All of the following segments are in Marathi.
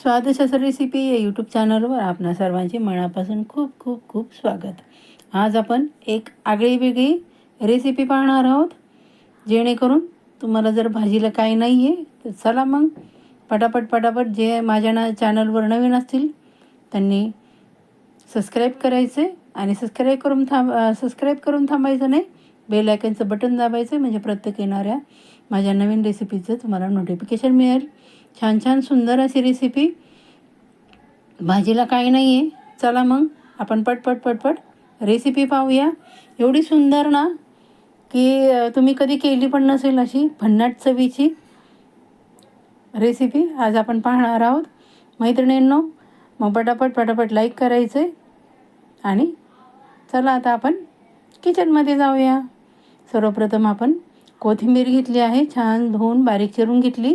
स्वादशास्त्र रेसिपी या यूट्यूब चॅनलवर आपणा सर्वांचे मनापासून खूप खूप खूप स्वागत. आज आपण एक आगळी वेगळी रेसिपी पाहणार आहोत. जेणेकरून तुम्हाला जर भाजीला काही नाही आहे तर चला मग पटापट पटापट जे माझ्या ना चॅनलवर नवीन असतील त्यांनी सबस्क्राईब करायचे आणि सबस्क्राईब करून थांब सबस्क्राईब करून थांबायचं नाही. बेल आयकनचं बटन दाबायचं म्हणजे प्रत्येक येणाऱ्या माझ्या नवीन रेसिपीचं तुम्हाला नोटिफिकेशन मिळेल. छान छान सुंदर अशी रेसिपी भाजीला काही नाही आहे चला मग आपण पटपट पटपट रेसिपी पाहूया. एवढी सुंदर ना की तुम्ही कधी केली पण नसेल अशी भन्नाट चवीची रेसिपी आज आपण पाहणार आहोत. मैत्रिणींनो मग पटापट पटापट लाईक करायचं आणि चला आता आपण किचनमध्ये जाऊया. सर्वप्रथम आपण कोथिंबीर घेतली आहे. छान धुवून बारीक चिरून घेतली.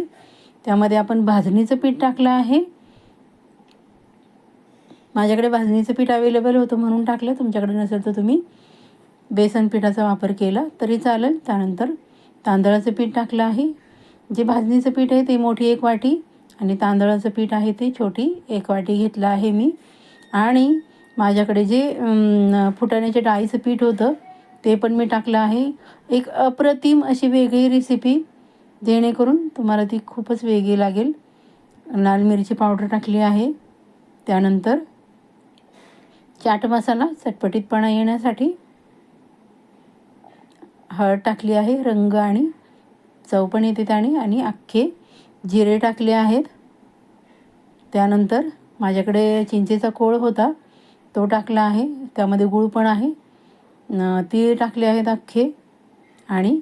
त्यामध्ये आपण भाजणीचं पीठ टाकलं आहे. माझ्याकडे भाजणीचं पीठ अवेलेबल होतं म्हणून टाकलं. तुमच्याकडे नसेल तर तुम्ही बेसन पिठाचा वापर केला तरी चालेल. त्यानंतर तांदळाचं पीठ टाकलं आहे. जे भाजणीचं पीठ आहे ते मोठी एक वाटी आणि तांदळाचं पीठ आहे ते छोटी एक वाटी घेतलं आहे मी. आणि माझ्याकडे जे फुटाण्याचे फुटाण्याच्या डाळीचं पीठ होतं ते पण मी टाकलं आहे. एक अप्रतिम अशी वेगळी रेसिपी जेणेकरून तुम्हाला ती खूपच वेगळी लागेल. लाल मिरची पावडर टाकली आहे. त्यानंतर चाट मसाला चटपटीतपणा येण्यासाठी हळद टाकली आहे रंग आणि चव पण येते त्याने. आणि अख्खे जिरे टाकले आहेत. त्यानंतर माझ्याकडे चिंचेचा कोळ होता तो टाकला आहे. त्यामध्ये गूळ पण आहे. तीळ टाकले आहेत अख्खे. आणि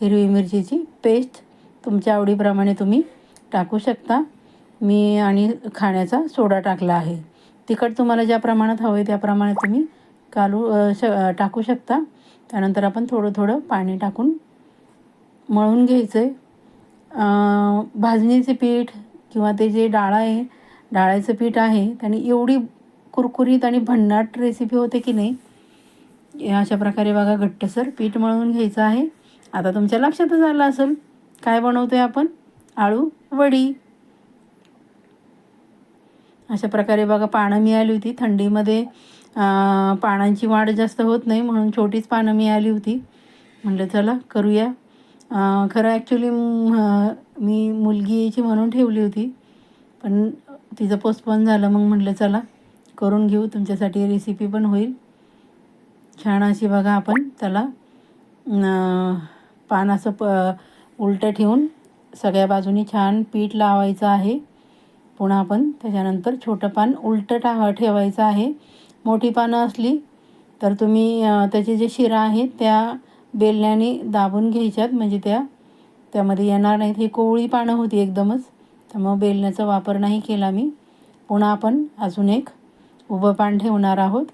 हिरवी मिरचीची पेस्ट तुमच्या आवडीप्रमाणे तुम्ही टाकू शकता. मी आणि खाण्याचा सोडा टाकला आहे. तिखट तुम्हाला ज्या प्रमाणात हवं आहे त्याप्रमाणे तुम्ही कालू श टाकू शकता. त्यानंतर आपण थोडं थोडं पाणी टाकून मळून घ्यायचं आहे भाजणीचे पीठ किंवा ते जे डाळ आहे डाळ्याचं पीठ आहे त्याने एवढी कुरकुरीत आणि भन्नाट रेसिपी होते की नाही अशा प्रकारे बघा घट्टसर पीठ मळून घ्यायचं आहे. आता तुमच्या लक्षातच आलं असेल काय बनवतो आहे आपण? आळू वडी. अशा प्रकारे बघा पानं मिळाली होती. थंडीमध्ये पानांची वाढ जास्त होत नाही म्हणून छोटीच पानं मिळाली होती. म्हटलं चला करूया. खरं ॲक्च्युली मी मुलगी यायची म्हणून ठेवली होती. पण तिचं पोस्टपोन झालं मग म्हटलं चला करून घेऊ. तुमच्यासाठी रेसिपी पण होईल. छान अशी बघा आपण त्याला न, पान असं प उलटं ठेवून सगळ्या बाजूनी छान पीठ लावायचं आहे. पुन्हा आपण त्याच्यानंतर छोटं पान उलटं टा ठेवायचं आहे. मोठी पानं असली तर तुम्ही त्याचे जे शिरा आहेत त्या बेलण्याने दाबून घ्यायच्यात. म्हणजे त्या त्यामध्ये येणार नाहीत. ही कोवळी पानं होती एकदमच. त्यामुळं बेलण्याचा वापर नाही केला मी. पुन्हा आपण अजून एक उभं पान ठेवणार आहोत.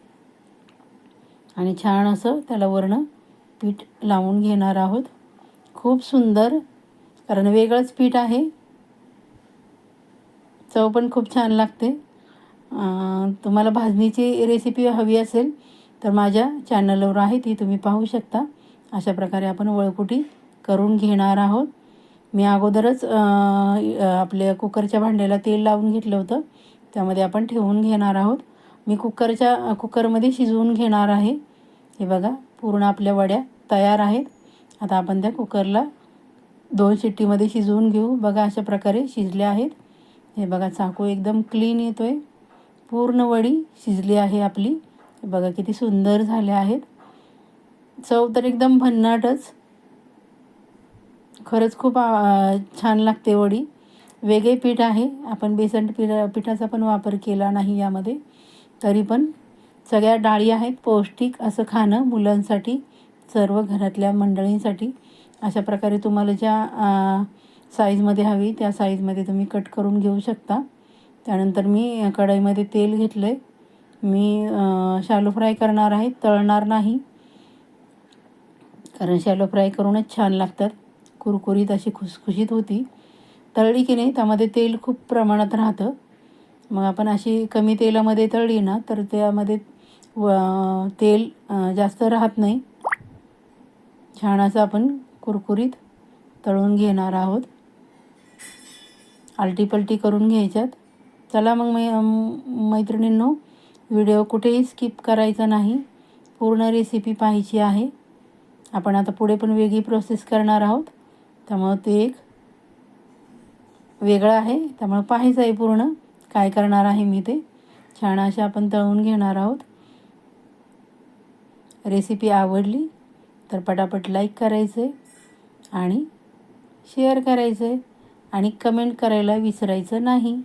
आणि छान असं त्याला वरणं पीठ लावून घेणार आहोत. खूप सुंदर कारण वेगळंच पीठ आहे. चव पण खूप छान लागते. तुम्हाला भाजणीची रेसिपी हवी असेल तर माझ्या चॅनलवर आहे ती तुम्ही पाहू शकता. अशा प्रकारे आपण वळकुटी करून घेणार आहोत. मी अगोदरच आपल्या कुकरच्या भांड्याला तेल लावून घेतलं होतं. त्यामध्ये आपण ठेवून घेणार आहोत. मी कुकरच्या कुकरमध्ये शिजवून घेणार आहे. हे बघा पूर्ण आपल्या वड्या तयार आहेत. आता आपण त्या कुकरला दोन शिट्टीमध्ये शिजवून घेऊ. बघा अशा प्रकारे शिजले आहेत. हे बघा चाकू एकदम क्लीन येतो आहे पूर्ण वडी शिजली आहे आपली. बघा किती सुंदर झाल्या आहेत. चव तर एकदम भन्नाटच. खरंच खूप छान लागते वडी. वेगळे पीठ आहे. आपण बेसन पीठ पिठाचा पण वापर केला नाही यामध्ये. तरी पण सगळ्या डाळी आहेत पौष्टिक असं खाणं मुलांसाठी. सर्व घरातल्या मंडळींसाठी अशा प्रकारे तुम्हाला ज्या साईजमध्ये हवी त्या साईजमध्ये तुम्ही कट करून घेऊ शकता. त्यानंतर मी कढईमध्ये तेल घेतलं आहे मी शॅलो शालो फ्राय करणार आहे तळणार नाही. कारण शॅलो फ्राय करूनच छान लागतात. कुरकुरीत अशी खुसखुशीत होती. तळली की नाही त्यामध्ये तेल खूप प्रमाणात राहतं. मग आपण अशी कमी तेलामध्ये तळली ना तर त्यामध्ये व तेल जास्त राहत नाही. छान असं आपण कुरकुरीत तळून घेणार आहोत. आलटीपलटी करून घ्यायच्यात. चला मग मै मैत्रिणींनो व्हिडिओ कुठेही स्किप करायचा नाही. पूर्ण रेसिपी पाहायची आहे. आपण आता पुढे पण वेगळी प्रोसेस करणार आहोत. त्यामुळं ते एक वेगळं आहे. त्यामुळं पाहायचं आहे पूर्ण. काय करणार आहे मी ते. छान असे आपण तळून घेणार आहोत. रेसिपी आवडली तर पटापट लाईक करायचं आहे आणि शेअर करायचं आहे आणि कमेंट करायला विसरायचं नाही.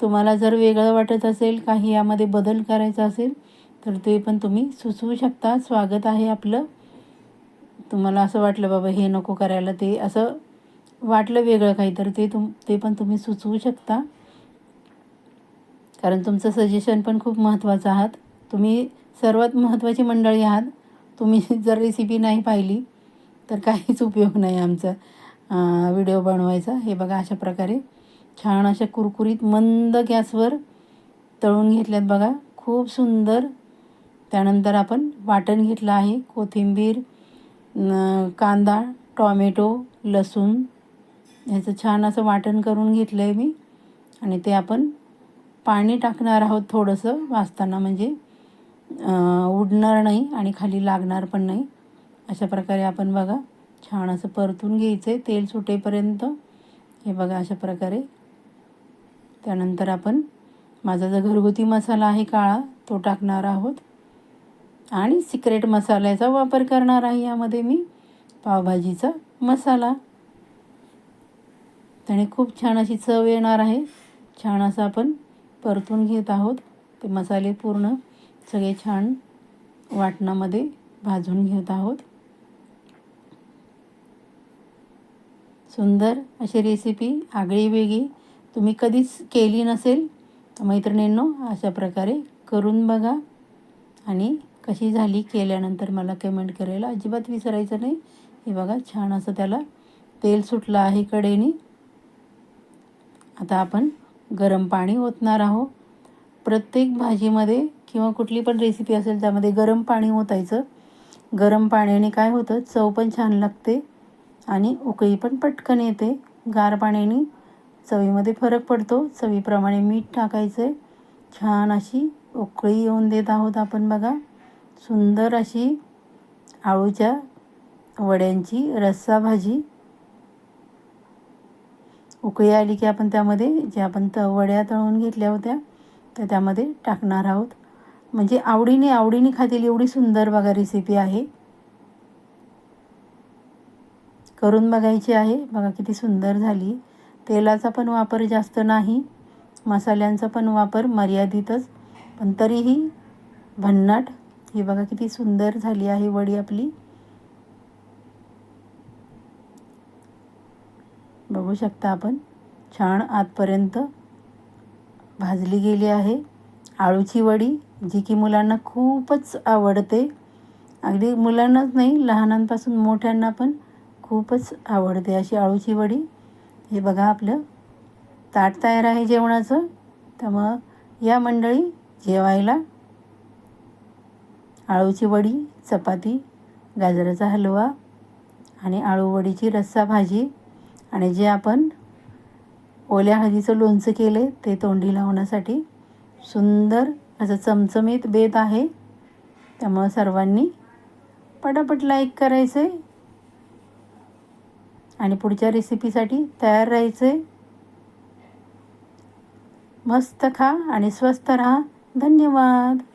तुम्हाला जर वेगळं वाटत असेल काही यामध्ये बदल करायचा असेल तर ते पण तुम्ही सुचवू शकता. स्वागत आहे आपलं. तुम्हाला असं वाटलं बाबा हे नको करायला. ते असं वाटलं वेगळं काही तर ते तुम ते पण तुम्ही सुचवू शकता. कारण तुमचं सजेशन पण खूप महत्त्वाचं आहात. तुम्ही सर्वात महत्त्वाची मंडळी आहात. तुम्ही जर रेसिपी नाही पाहिली तर काहीच उपयोग नाही आमचा व्हिडिओ बनवायचा. हे बघा अशा प्रकारे. छान अशा कुरकुरीत मंद गॅसवर तळून घेतल्यात बघा. खूप सुंदर. त्यानंतर आपण वाटण घेतलं आहे. कोथिंबीर कांदा टॉमॅटो लसूण. ह्याचं छान असं वाटण करून घेतलं आहे मी. आणि ते आपण पाणी टाकणार आहोत थोडंसं वाचताना. म्हणजे उडणार नाही आणि खाली लागणार पण नाही. अशा प्रकारे आपण बघा छान असं परतून घ्यायचं आहे तेल सुटेपर्यंत. हे बघा अशा प्रकारे. त्यानंतर आपण माझा जो घरगुती मसाला आहे काळा तो टाकणार आहोत. आणि सिक्रेट मसाल्याचा वापर करणार आहे यामध्ये मी पावभाजीचा मसाला. त्याने खूप छान अशी चव येणार आहे. छान असं आपण परतून घेत आहोत. ते मसाले पूर्ण सगळे छान वाटणामध्ये भाजून घेत आहोत. सुंदर अशी रेसिपी आगळी वेगळी. तुम्ही कधीच केली नसेल तर मैत्रिणींनो अशा प्रकारे करून बघा. आणि कशी झाली केल्यानंतर मला कमेंट करायला अजिबात विसरायचं नाही. हे बघा छान असं त्याला तेल सुटलं आहे कडेने आता आपण गरम पाणी ओतणार आहोत. प्रत्येक भाजीमध्ये किंवा कुठली पण रेसिपी असेल त्यामध्ये गरम पाणी ओतायचं. गरम पाण्याने काय होतं? चव पण छान लागते आणि उकळी पण पटकन येते. गार पाण्याने चवीमध्ये फरक पडतो. चवीप्रमाणे मीठ टाकायचं आहे छान अशी उकळी येऊन देत आहोत आपण बघा. सुंदर अशी आळूच्या वड्यांची रस्सा भाजी. उकळी आली की आपण त्यामध्ये जे आपण त वड्या तळून घेतल्या होत्या त्या त्यामध्ये टाकणार आहोत. म्हणजे आवडीने आवडीने खातील एवढी सुंदर बघा रेसिपी आहे. करून बघायची आहे. बघा किती सुंदर झाली. तेलाचा पण वापर जास्त नाही. मसाल्यांचा पण वापर मर्यादितच. पण तरीही भन्नाट. ही बघा किती सुंदर झाली आहे वडी आपली. बघू शकता आपण. छान आतपर्यंत भाजली गेली आहे. आळूची वडी. जी की मुलांना खूपच आवडते. अगदी मुलांनाच नाही लहानांपासून मोठ्यांना पण खूपच आवडते अशी आळूची वडी. हे बघा आपलं. ताट तयार आहे जेवणाचं. त्यामुळं या मंडळी जेवायला आळूची वडी चपाती गाजराचा हलवा आणि आळूवडीची रस्सा भाजी आणि जे आपण ओल्या हळदीचं लोणचं केले ते तोंडी लावण्यासाठी सुंदर असं चमचमीत बेत आहे. त्यामुळं सर्वांनी पटापट लाईक करायचं. आहे आणि पुढच्या रेसिपीसाठी तयार राहायचं. आहे मस्त खा आणि स्वस्त राहा. धन्यवाद.